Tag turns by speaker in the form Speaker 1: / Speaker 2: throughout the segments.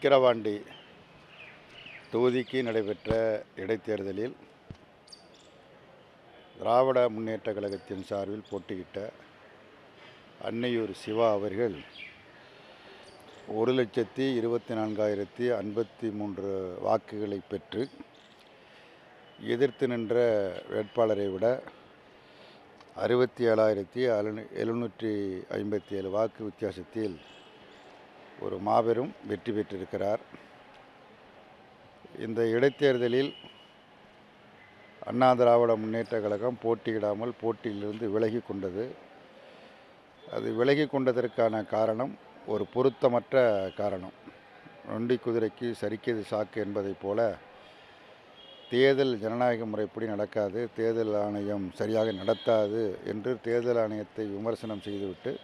Speaker 1: விக்கிரவாண்டி தொகுதிக்கு நடைபெற்ற இடைத்தேர்தலில் திராவிட முன்னேற்றக் கழகத்தின் சார்பில் போட்டியிட்ட அன்னையூர் சிவா அவர்கள் ஒரு லட்சத்தி இருபத்தி நான்காயிரத்தி ஐம்பத்தி மூன்று வாக்குகளை பெற்று எதிர்த்து நின்ற வேட்பாளரை விட அறுபத்தி ஏழாயிரத்தி எழுநூற்றி ஐம்பத்தி ஏழு வாக்கு வித்தியாசத்தில் ஒரு மாபெரும் வெற்றி பெற்றிருக்கிறார். இந்த இடைத்தேர்தலில் அண்ணா திராவிட முன்னேற்றக் கழகம் போட்டியிடாமல் போட்டியிலிருந்து விலகி கொண்டது. அது விலகி கொண்டதற்கான காரணம் ஒரு பொருத்தமற்ற காரணம். நொண்டி குதிரைக்கு சரிக்கது சாக்கு என்பதைப் போல தேர்தல் ஜனநாயக முறைப்படி நடக்காது தேர்தல் ஆணையம் சரியாக நடத்தாது என்று தேர்தல் ஆணையத்தை விமர்சனம் செய்துவிட்டு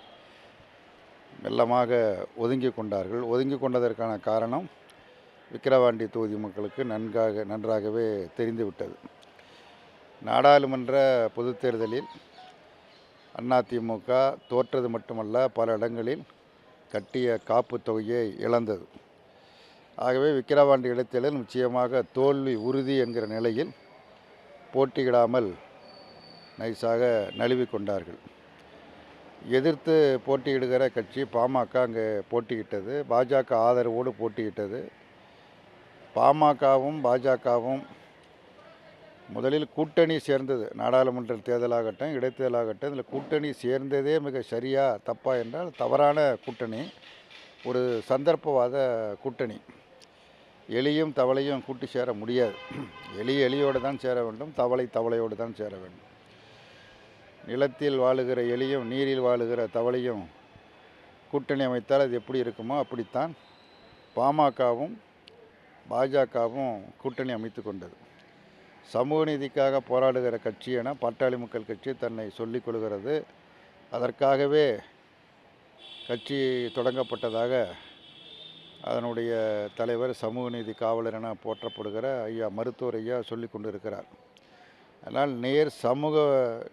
Speaker 1: மெல்லமாக ஒதுங்கி கொண்டார்கள். ஒதுங்கி கொண்டதற்கான காரணம் விக்கிரவாண்டி தொகுதி மக்களுக்கு நன்காக நன்றாகவே தெரிந்துவிட்டது. நாடாளுமன்ற பொதுத் தேர்தலில் அதிமுக தோற்றது மட்டுமல்ல பல இடங்களில் கட்டிய காப்பு தொகையை இழந்தது. ஆகவே விக்கிரவாண்டி இடைத்தேர்தல் நிச்சயமாக தோல்வி உறுதி என்கிற நிலையில் போட்டியிடாமல் நைஸாக நழுவி கொண்டார்கள். எதிர்த்து போட்டியிடுகிற கட்சி பாமக அங்கே போட்டியிட்டது. பாஜக ஆதரவோடு போட்டியிட்டது. பாமகவும் பாஜகவும் முதலில் கூட்டணி சேர்ந்தது. நாடாளுமன்ற தேர்தலாகட்டும் இடைத்தேர்தலாகட்டும் இதில் கூட்டணி சேர்ந்ததே மிக சரியா தப்பா என்றால் தவறான கூட்டணி. ஒரு சந்தர்ப்பவாத கூட்டணி. எலியும் தவளையும் கூட்டி சேர முடியாது. எலி எலியோடு தான் சேர வேண்டும் தவளை தவளையோடு தான் சேர வேண்டும். நிலத்தில் வாழுகிற எலியும் நீரில் வாழுகிற தவளையும் கூட்டணி அமைத்தால் அது எப்படி இருக்குமோ அப்படித்தான் பாமகவும் பாஜகவும் கூட்டணி அமைத்து கொண்டது. சமூக நீதிக்காக போராடுகிற கட்சி என பாட்டாளி மக்கள் கட்சி தன்னை சொல்லிக் கொள்கிறது. அதற்காகவே கட்சி தொடங்கப்பட்டதாக அதனுடைய தலைவர் சமூக நீதி காவலர் என போற்றப்படுகிற ஐயா மருத்துவர் ஐயா சொல்லி கொண்டு இருக்கிறார் அதனால் நேர் சமூக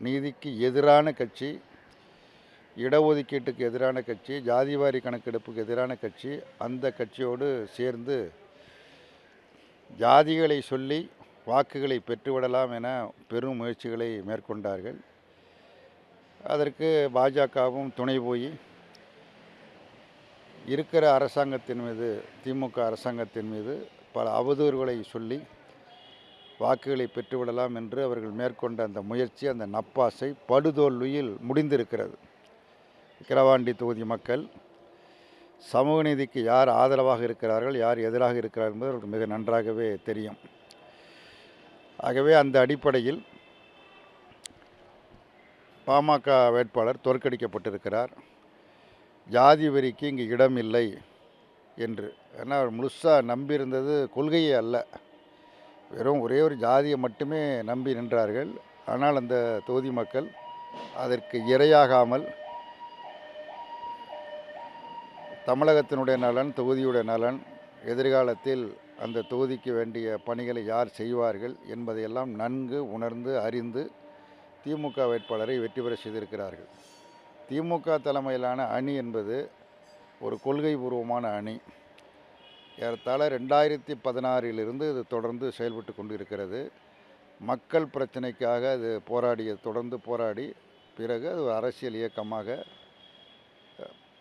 Speaker 1: நீதிக்கு எதிரான கட்சி இடஒதுக்கீட்டுக்கு எதிரான கட்சி ஜாதிவாரி கணக்கெடுப்புக்கு எதிரான கட்சி அந்த கட்சியோடு சேர்ந்து ஜாதிகளை சொல்லி வாக்குகளை பெற்றுவிடலாம் என பெரும் முயற்சிகளை மேற்கொண்டார்கள். அதற்கு பாஜகவும் துணை போய் இருக்கிற அரசாங்கத்தின் மீது திமுக அரசாங்கத்தின் மீது பல அவதூறுகளை சொல்லி வாக்குகளை பெற்றுவிடலாம் என்று அவர்கள் மேற்கொண்ட அந்த முயற்சி அந்த நப்பாசை படுதோல்வியில் முடிந்திருக்கிறது. விக்கிரவாண்டி தொகுதி மக்கள் சமூக நீதிக்கு யார் ஆதரவாக இருக்கிறார்கள் யார் எதிராக இருக்கிறார்கள் என்பது அவர்களுக்கு மிக நன்றாகவே தெரியும். ஆகவே அந்த அடிப்படையில் பாமக வேட்பாளர் தோற்கடிக்கப்பட்டிருக்கிறார். ஜாதி வரிக்கு இங்கு இடம் இல்லை என்று. ஏன்னா அவர் முழுசாக நம்பியிருந்தது கொள்கையே அல்ல. வெறும் ஒரே ஒரு ஜாதியை மட்டுமே நம்பி நின்றார்கள். ஆனால் அந்த தொகுதி மக்கள் அதற்கு இரையாகாமல் தமிழகத்தினுடைய நலன் தொகுதியுடைய நலன் எதிர்காலத்தில் அந்த தொகுதிக்கு வேண்டிய பணிகளை யார் செய்வார்கள் என்பதையெல்லாம் நன்கு உணர்ந்து அறிந்து திமுக வேட்பாளரை வெற்றி பெற செய்திருக்கிறார்கள். திமுக தலைமையிலான அணி என்பது ஒரு கொள்கை பூர்வமான அணி. ஏறத்தாழ ரெண்டாயிரத்தி பதினாறிலிருந்து இது தொடர்ந்து செயல்பட்டு கொண்டு இருக்கிறது மக்கள் பிரச்சனைக்காக அது போராடிய தொடர்ந்து போராடி பிறகு அது அரசியல் இயக்கமாக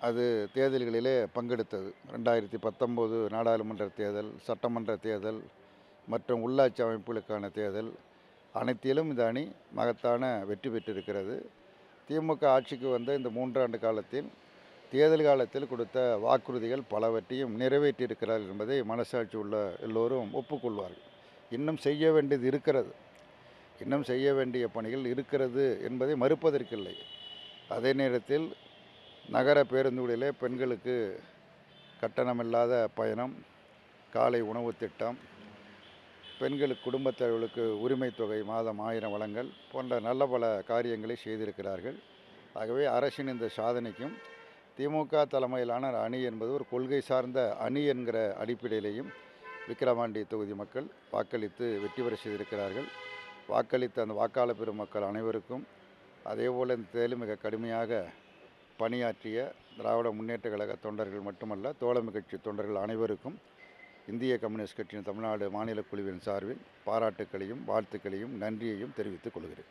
Speaker 1: அது தேர்தல்களிலே பங்கெடுத்தது. ரெண்டாயிரத்தி பத்தொம்போது நாடாளுமன்ற தேர்தல் சட்டமன்ற தேர்தல் மற்றும் உள்ளாட்சி அமைப்புகளுக்கான தேர்தல் அனைத்திலும் இந்த அணி மகத்தான வெற்றி பெற்றிருக்கிறது. திமுக ஆட்சிக்கு வந்த இந்த மூன்றாண்டு காலத்தில் தேர்தல் காலத்தில் கொடுத்த வாக்குறுதிகள் பலவற்றையும் நிறைவேற்றியிருக்கிறார் என்பதை மனசாட்சி உள்ள எல்லோரும் ஒப்புக்கொள்வார்கள். இன்னும் செய்ய வேண்டியது இருக்கிறது. இன்னும் செய்ய வேண்டிய பணிகள் இருக்கிறது என்பதை மறுப்பதற்கில்லை. அதே நேரத்தில் நகர பேருந்துகளிலே பெண்களுக்கு கட்டணமில்லாத பயணம் காலை உணவு திட்டம் பெண்களுக்கு குடும்பத் தலைவர்களுக்கு தொகை மாதம் ஆயிரம் வளங்கள் போன்ற நல்ல பல காரியங்களை செய்திருக்கிறார்கள். ஆகவே அரசின் இந்த சாதனைக்கும் திமுக தலைமையிலான அணி என்பது ஒரு கொள்கை சார்ந்த அணி என்கிற அடிப்படையிலேயும் விக்கிரவாண்டி தொகுதி மக்கள் வாக்களித்து வெற்றி பெற செய்திருக்கிறார்கள். வாக்களித்த அந்த வாக்காளர் பெருமக்கள் அனைவருக்கும் அதேபோல் இந்த தேர்தலில் மிக கடுமையாக பணியாற்றிய திராவிட முன்னேற்ற கழக தொண்டர்கள் மட்டுமல்ல தோழமை கட்சி தொண்டர்கள் அனைவருக்கும் இந்திய கம்யூனிஸ்ட் கட்சியின் தமிழ்நாடு மாநில குழுவின் சார்பில் பாராட்டுக்களையும் வாழ்த்துக்களையும் நன்றியையும் தெரிவித்துக் கொள்கிறேன்.